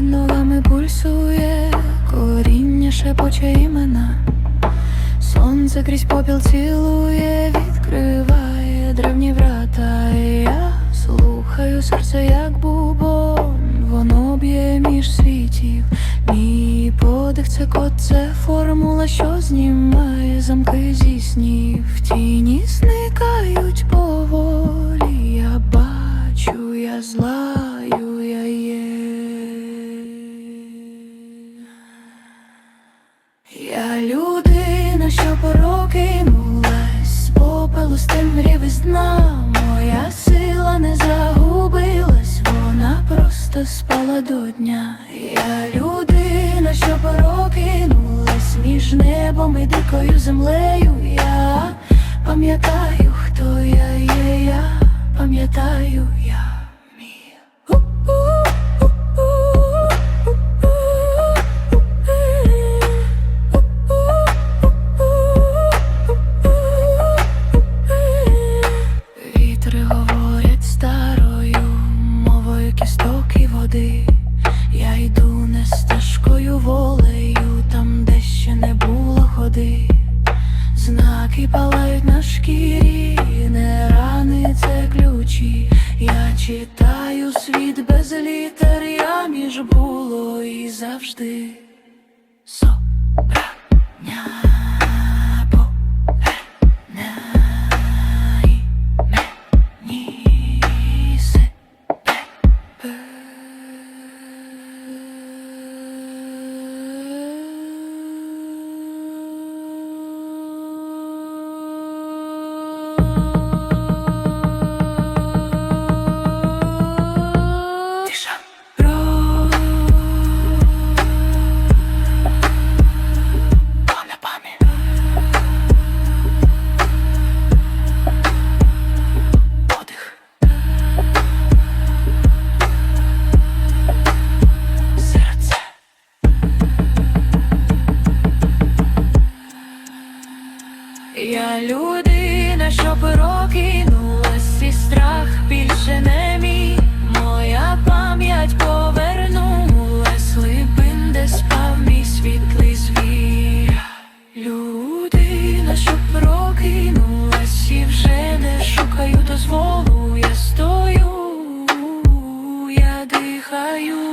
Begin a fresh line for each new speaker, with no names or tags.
під ногами пульсує, коріння шепоче імена, сонце крізь попіл цілує, відкриває древні врата. Я слухаю серце, як бубон, воно б'є між світів. Мій подих це код, це формула, що знімає замки зі снів. Тіні зникають поволі. Я бачу, я злаю. Людина, що прокинулась з попелу з темряви з дна. Моя сила не загубилась, вона просто спала до дня. Я людина, що прокинулась між небом і дикою землею. Я пам'ятаю, хто я є, я води. Я йду не стежкою волею, там, де ще не було ходи. Знаки палають на шкірі, не рани це ключі. Я читаю світ без літер, я між було і завжди. Собрання людина, що прокинулась, і страх більше не мій, моя пам'ять повернулась, глибин, де спав мій світлий звір. Людина, що прокинулась, і вже не шукаю дозволу, я стою, я дихаю.